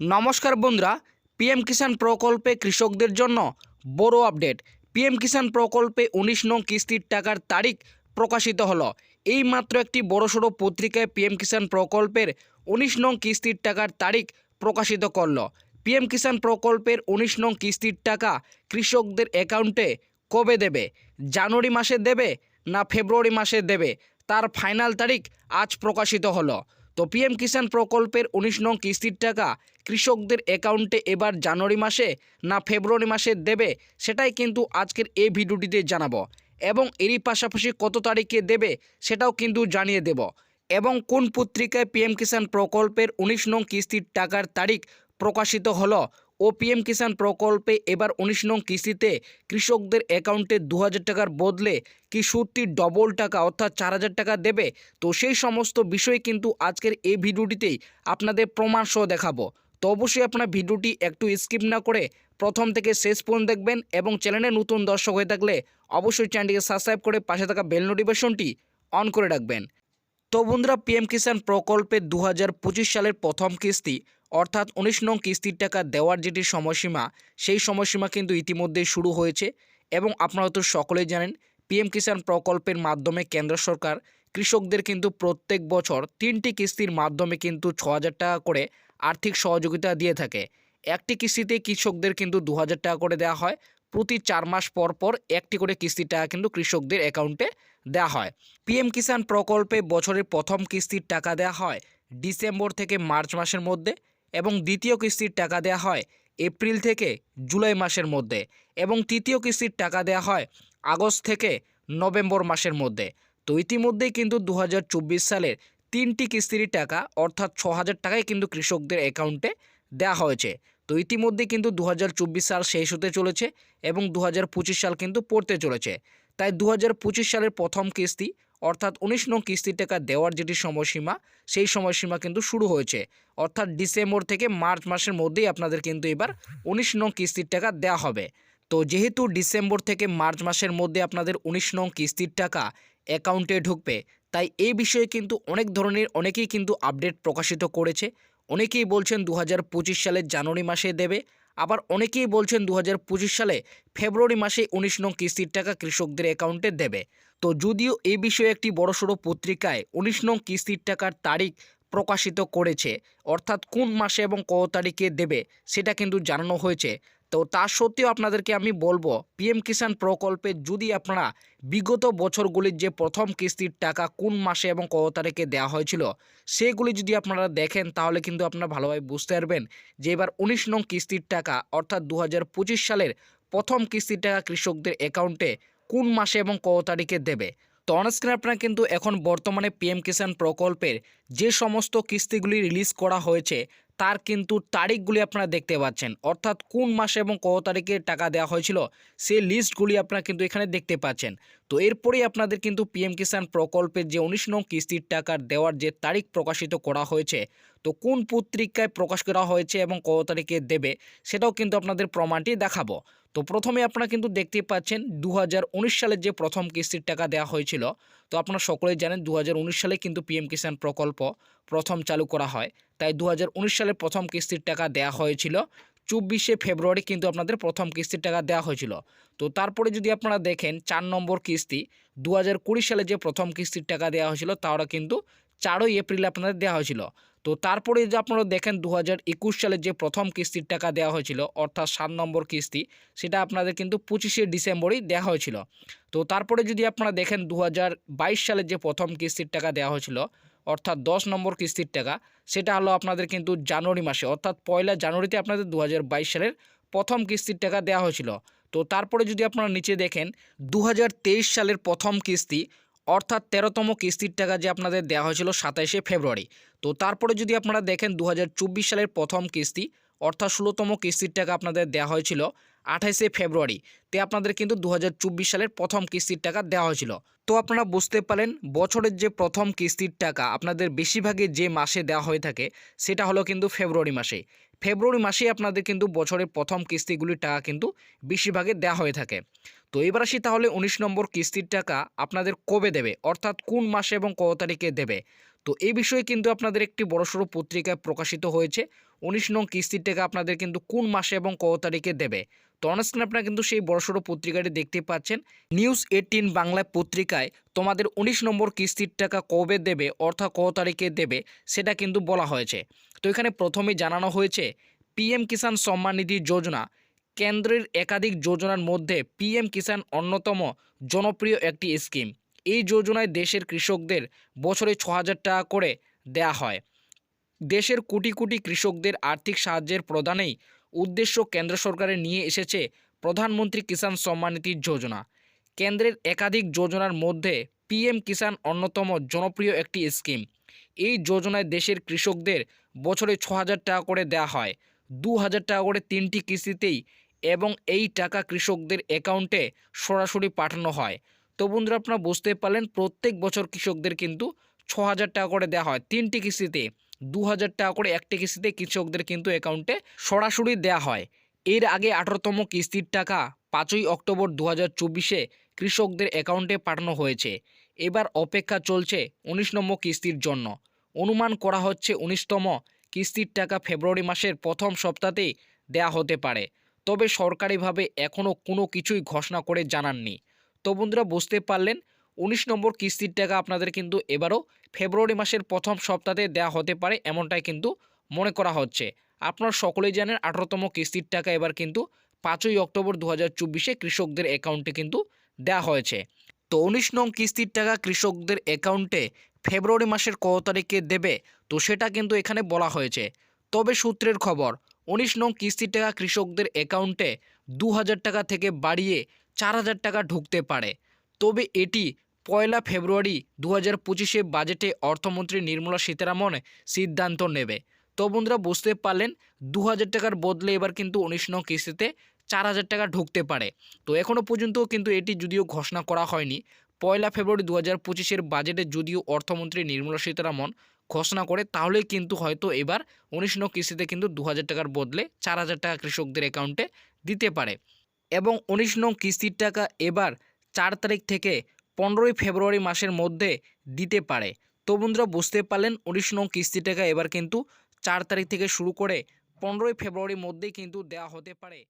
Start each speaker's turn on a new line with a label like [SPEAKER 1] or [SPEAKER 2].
[SPEAKER 1] নমস্কার বন্ধুরা, পিএম কিষাণ প্রকল্পে কৃষকদের জন্য বড় আপডেট। পিএম কিষাণ প্রকল্পে উনিশ নং কিস্তির টাকার তারিখ প্রকাশিত হলো। এই মাত্র একটি বড়সড় পত্রিকায় পিএম কিষাণ প্রকল্পের উনিশ নং কিস্তির টাকার তারিখ প্রকাশিত করল। পিএম কিষাণ প্রকল্পের উনিশ নং কিস্তির টাকা কৃষকদের অ্যাকাউন্টে কবে দেবে? জানুয়ারি মাসে দেবে না ফেব্রুয়ারি মাসে দেবে? তার ফাইনাল তারিখ আজ প্রকাশিত হলো। তো পিএম কিষাণ প্রকল্পের উনিশ নং কিস্তির টাকা কৃষকদের অ্যাকাউন্টে এবার জানুয়ারি মাসে না ফেব্রুয়ারি মাসে দেবে সেটাই কিন্তু আজকের এই ভিডিওটিতে জানাব। এবং এরই পাশাপাশি কত তারিখে দেবে সেটাও কিন্তু জানিয়ে দেব। এবং কোন পত্রিকায় পিএম কিষাণ প্রকল্পের উনিশ নং কিস্তির টাকার তারিখ প্রকাশিত হলো ও পিএম কিষাণ প্রকল্পে এবার উনিশ নং কিস্তিতে কৃষকদের অ্যাকাউন্টে দু হাজার টাকার বদলে কি সত্যি ডবল টাকা অর্থাৎ চার হাজার টাকা দেবে। তো সেই সমস্ত বিষয় কিন্তু আজকের এই ভিডিওটিতেই আপনাদের প্রমাণ সহ দেখাবো। তো অবশ্যই আপনার ভিডিওটি একটু স্কিপ না করে প্রথম থেকে শেষ পর্যন্ত দেখবেন এবং চ্যানেলে নতুন দর্শক হয়ে থাকলে অবশ্যই চ্যানেলটিকে সাবস্ক্রাইব করে পাশে থাকা বেল নোটিফিকেশনটি অন করে রাখবেন। তো বন্ধুরা, পিএম কিষাণ প্রকল্পের দু সালের প্রথম কিস্তি অর্থাৎ উনিশ নং কিস্তির টাকা দেওয়ার যেটি সময়সীমা, সেই সময়সীমা কিন্তু ইতিমধ্যেই শুরু হয়েছে এবং আপনারা তো সকলেই জানেন, পিএম কিষাণ প্রকল্পের মাধ্যমে কেন্দ্র সরকার কৃষকদের কিন্তু প্রত্যেক বছর তিনটি কিস্তির মাধ্যমে কিন্তু ছ হাজার টাকা করে আর্থিক সহযোগিতা দিয়ে থাকে। একটি কিস্তিতে কৃষকদের কিন্তু দু হাজার টাকা করে দেওয়া হয়, প্রতি চার মাস পর পর একটি করে কিস্তির টাকা কিন্তু কৃষকদের অ্যাকাউন্টে দেওয়া হয়। পিএম কিষাণ প্রকল্পে বছরের প্রথম কিস্তির টাকা দেওয়া হয় ডিসেম্বর থেকে মার্চ মাসের মধ্যে এবং দ্বিতীয় কিস্তির টাকা দেওয়া হয় এপ্রিল থেকে জুলাই মাসের মধ্যে এবং তৃতীয় কিস্তির টাকা দেওয়া হয় আগস্ট থেকে নভেম্বর মাসের মধ্যে। তো ইতিমধ্যেই কিন্তু দু হাজার চব্বিশ সালের তিনটি কিস্তির টাকা, অর্থাৎ ছ হাজার টাকাই কিন্তু কৃষকদের অ্যাকাউন্টে দেওয়া হয়েছে। তো ইতিমধ্যে কিন্তু দু হাজার চব্বিশ সাল শেষ হতে চলেছে এবং দু হাজার পঁচিশ সাল কিন্তু পড়তে চলেছে। তাই দু হাজার পঁচিশ সালের প্রথম কিস্তি অর্থাৎ উনিশ নং কিস্তির টাকা দেওয়ার যেটি সময়সীমা, সেই সময়সীমা কিন্তু শুরু হয়েছে। অর্থাৎ ডিসেম্বর থেকে মার্চ মাসের মধ্যেই আপনাদের কিন্তু এবার উনিশ নং কিস্তির টাকা দেওয়া হবে। তো যেহেতু ডিসেম্বর থেকে মার্চ মাসের মধ্যে আপনাদের উনিশ নং কিস্তির টাকা অ্যাকাউন্টে ঢুকবে, তাই এই বিষয়ে কিন্তু অনেক ধরনের, অনেকেই কিন্তু আপডেট প্রকাশিত করেছে। অনেকেই বলছেন দু হাজার পঁচিশ সালের জানুয়ারি মাসে দেবে আবার অনেকেই বলছেন দু হাজার পঁচিশ সালে ফেব্রুয়ারি মাসে উনিশ নং কিস্তির টাকা কৃষকদের অ্যাকাউন্টে দেবে। তো যদিও এ বিষয়ে একটি বড়সড় পত্রিকায় উনিশ নং কিস্তির টাকার তারিখ প্রকাশিত করেছে, অর্থাৎ কোন মাসে এবং কত তারিখে দেবে, সেটা কিন্তু জানানো হয়েছে। তো তা সত্ত্বেও আপনাদেরকে আমি বলব, পিএম কিষাণ প্রকল্পে যদি আপনারা বিগত বছরগুলির যে প্রথম কিস্তির টাকা কোন মাসে এবং কত তারিখে দেওয়া হয়েছিল, সেগুলি যদি আপনারা দেখেন তাহলে কিন্তু আপনারা ভালোভাবে বুঝতে পারবেন যে এবার উনিশ নং কিস্তির টাকা অর্থাৎ দু হাজার পঁচিশ সালের প্রথম কিস্তির টাকা কৃষকদের অ্যাকাউন্টে কোন মাসে এবং কত তারিখে দেবে। তো অনস্ক্রিনে আপনারা কিন্তু এখন বর্তমানে পিএম কিষাণ প্রকল্পের যে সমস্ত কিস্তিগুলি রিলিজ করা হয়েছে তার কিন্তু তারিখগুলি আপনারা দেখতে পাচ্ছেন। অর্থাৎ কোন মাসে এবং কত তারিখে টাকা দেওয়া হয়েছিল, সেই লিস্টগুলি আপনারা কিন্তু এখানে দেখতে পাচ্ছেন। তো এরপরেই আপনাদের কিন্তু পিএম কিষাণ প্রকল্পের যে উনিশ নং কিস্তির টাকার দেওয়ার যে তারিখ প্রকাশিত করা হয়েছে তো কোন পত্রিকায় প্রকাশ করা হয়েছে এবং কত তারিখে দেবে সেটাও কিন্তু আপনাদের প্রমাণটি দেখাবো। তো প্রথমে আপনারা কিন্তু দেখতে পাচ্ছেন দু সালের যে প্রথম কিস্তির টাকা দেওয়া হয়েছিল, তো আপনারা সকলেই জানেন দু হাজার উনিশ সালে কিন্তু পিএম কিষাণ প্রকল্প প্রথম চালু করা হয়। তাই দু সালের প্রথম কিস্তির টাকা দেওয়া হয়েছিল, চব্বিশে ফেব্রুয়ারি কিন্তু আপনাদের প্রথম কিস্তির টাকা দেওয়া হয়েছিল। তো তারপরে যদি আপনারা দেখেন চার নম্বর কিস্তি দু হাজার কুড়ি সালে যে প্রথম কিস্তির টাকা দেওয়া হয়েছিল তারা কিন্তু চারই এপ্রিলে আপনাদের দেওয়া হয়েছিল। তো তারপরে যে আপনারা দেখেন দু সালে যে প্রথম কিস্তির টাকা দেওয়া হয়েছিল, অর্থাৎ সাত নম্বর কিস্তি, সেটা আপনাদের কিন্তু পঁচিশে ডিসেম্বরেই দেওয়া হয়েছিল। তো তারপরে যদি আপনারা দেখেন দু সালে যে প্রথম কিস্তির টাকা দেওয়া হয়েছিল, অর্থাৎ দশ নম্বর কিস্তির টাকা, সেটা হলো আপনাদের কিন্তু জানুয়ারি মাসে, অর্থাৎ পয়লা জানুয়ারিতে আপনাদের দু হাজার বাইশ সালের প্রথম কিস্তির টাকা দেওয়া হয়েছিল। তো তারপরে যদি আপনারা নিচে দেখেন দু হাজার তেইশ সালের প্রথম কিস্তি অর্থাৎ তেরোতম কিস্তির টাকা যে আপনাদের দেওয়া হয়েছিল সাতাইশে ফেব্রুয়ারি। তো তারপরে যদি আপনারা দেখেন দু হাজার চব্বিশ সালের প্রথম কিস্তি, অর্থাৎ ষোলোতম কিস্তির টাকা আপনাদের দেওয়া হয়েছিল আঠাইশে ফেব্রুয়ারি। তে আপনাদের কিন্তু দু হাজার চব্বিশ সালের প্রথম কিস্তির টাকা দেওয়া হয়েছিল। তো আপনারা বুঝতে পারেন বছরের যে প্রথম কিস্তির টাকা আপনাদের বেশিরভাগই যে মাসে দেওয়া হয়ে থাকে, সেটা হলো কিন্তু ফেব্রুয়ারি মাসে। ফেব্রুয়ারি মাসেই আপনাদের কিন্তু বছরের প্রথম কিস্তিগুলির টাকা কিন্তু বেশিরভাগে দেওয়া হয়ে থাকে। তো এবার আসি তাহলে উনিশ নম্বর কিস্তির টাকা আপনাদের কবে দেবে? অর্থাৎ কোন মাসে এবং কত তারিখে দেবে? তো এই বিষয়ে কিন্তু আপনাদের একটি বড়সড় পত্রিকায় প্রকাশিত হয়েছে। উনিশ নং কিস্তির টাকা আপনাদের কিন্তু কোন মাসে এবং কত তারিখে দেবে? তো অনস্ক্রিন আপনারা কিন্তু সেই বড়সড় পত্রিকাটি দেখতে পাচ্ছেন। নিউজ এইটিন বাংলা পত্রিকায় তোমাদের উনিশ নম্বর কিস্তির টাকা কবে দেবে, অর্থাৎ কত তারিখে দেবে, সেটা কিন্তু বলা হয়েছে। তো এখানে প্রথমে জানানো হয়েছে পিএম কিষাণ সম্মান নিধি যোজনা। কেন্দ্রের একাধিক যোজনার মধ্যে পিএম কিষাণ অন্যতম জনপ্রিয় একটি স্কিম। এই যোজনায় দেশের কৃষকদের বছরে ছ হাজার টাকা করে দেয়া হয়। দেশের কোটি কোটি কৃষকদের আর্থিক সাহায্যের প্রদানেই উদ্দেশ্য কেন্দ্র সরকারের নিয়ে এসেছে প্রধানমন্ত্রী কিষাণ সম্মান নিধি যোজনা। কেন্দ্রের একাধিক যোজনার মধ্যে পিএম কিষাণ অন্যতম জনপ্রিয় একটি স্কিম। এই যোজনায় দেশের কৃষকদের বছরে ছ হাজার টাকা করে দেওয়া হয়। দু হাজার টাকা করে তিনটি কিস্তিতেই এবং এই টাকা কৃষকদের অ্যাকাউন্টে সরাসরি পাঠানো হয়। তো বন্ধুরা আপনারা বুঝতে পারলেন, প্রত্যেক বছর কৃষকদের কিন্তু ছ হাজার টাকা করে দেওয়া হয়। তিনটি কিস্তিতে দু হাজার টাকা করে একটি কিস্তিতে কৃষকদের কিন্তু অ্যাকাউন্টে সরাসরি দেওয়া হয়। এর আগে আঠারোতম কিস্তির টাকা পাঁচই অক্টোবর দু হাজার চব্বিশে কৃষকদের অ্যাকাউন্টে পাঠানো হয়েছে। এবার অপেক্ষা চলছে উনিশ নম্বর কিস্তির জন্য। অনুমান করা হচ্ছে উনিশতম কিস্তির টাকা ফেব্রুয়ারি মাসের প্রথম সপ্তাহতেই দেয়া হতে পারে। তবে সরকারিভাবে এখনও কোনো কিছুই ঘোষণা করে জানাননি। তো বন্ধুরা বুঝতে পারলেন, উনিশ নম্বর কিস্তির টাকা আপনাদের কিন্তু এবারও ফেব্রুয়ারি মাসের প্রথম সপ্তাহে দেওয়া হতে পারে এমনটাই কিন্তু মনে করা হচ্ছে। আপনারা সকলেই জানেন আঠারোতম কিস্তির টাকা এবার কিন্তু পাঁচই অক্টোবর দু হাজার কৃষকদের অ্যাকাউন্টে কিন্তু দেওয়া হয়েছে। তো উনিশ নং কিস্তির টাকা কৃষকদের অ্যাকাউন্টে ফেব্রুয়ারি মাসের কত তারিখে দেবে? তো সেটা কিন্তু এখানে বলা হয়েছে। তবে সূত্রের খবর, উনিশ নং কিস্তির টাকা কৃষকদের অ্যাকাউন্টে দু হাজার টাকা থেকে বাড়িয়ে চার হাজার টাকা ঢুকতে পারে। তবে এটি পয়লা ফেব্রুয়ারি দু হাজার পঁচিশে বাজেটে অর্থমন্ত্রী নির্মলা সীতারামন সিদ্ধান্ত নেবে। তো বন্ধুরা, বুঝতে পারলেন দু হাজার টাকার বদলে এবার কিন্তু উনিশ নং কিস্তিতে চার হাজার টাকা ঢুকতে পারে। তো এখনও পর্যন্ত কিন্তু এটি যদিও ঘোষণা করা হয়নি, পয়লা ফেব্রুয়ারি দু হাজার পঁচিশের বাজেটে যদিও অর্থমন্ত্রী নির্মলা সীতারামন ঘোষণা করে তাহলে কিন্তু হয়তো এবার উনিশ নং কিস্তিতে কিন্তু দু হাজার টাকার বদলে চার হাজার টাকা কৃষকদের অ্যাকাউন্টে দিতে পারে। এবং উনিশ নং কিস্তির টাকা এবার চার তারিখ থেকে পনেরোই ফেব্রুয়ারি মাসের মধ্যে দিতে পারে। তো বন্ধুরা, বুঝতে পারলেন, উনিশ নং কিস্তির টাকা এবার কিন্তু চার তারিখ থেকে শুরু করে পনেরোই ফেব্রুয়ারির মধ্যেই কিন্তু দেওয়া হতে পারে।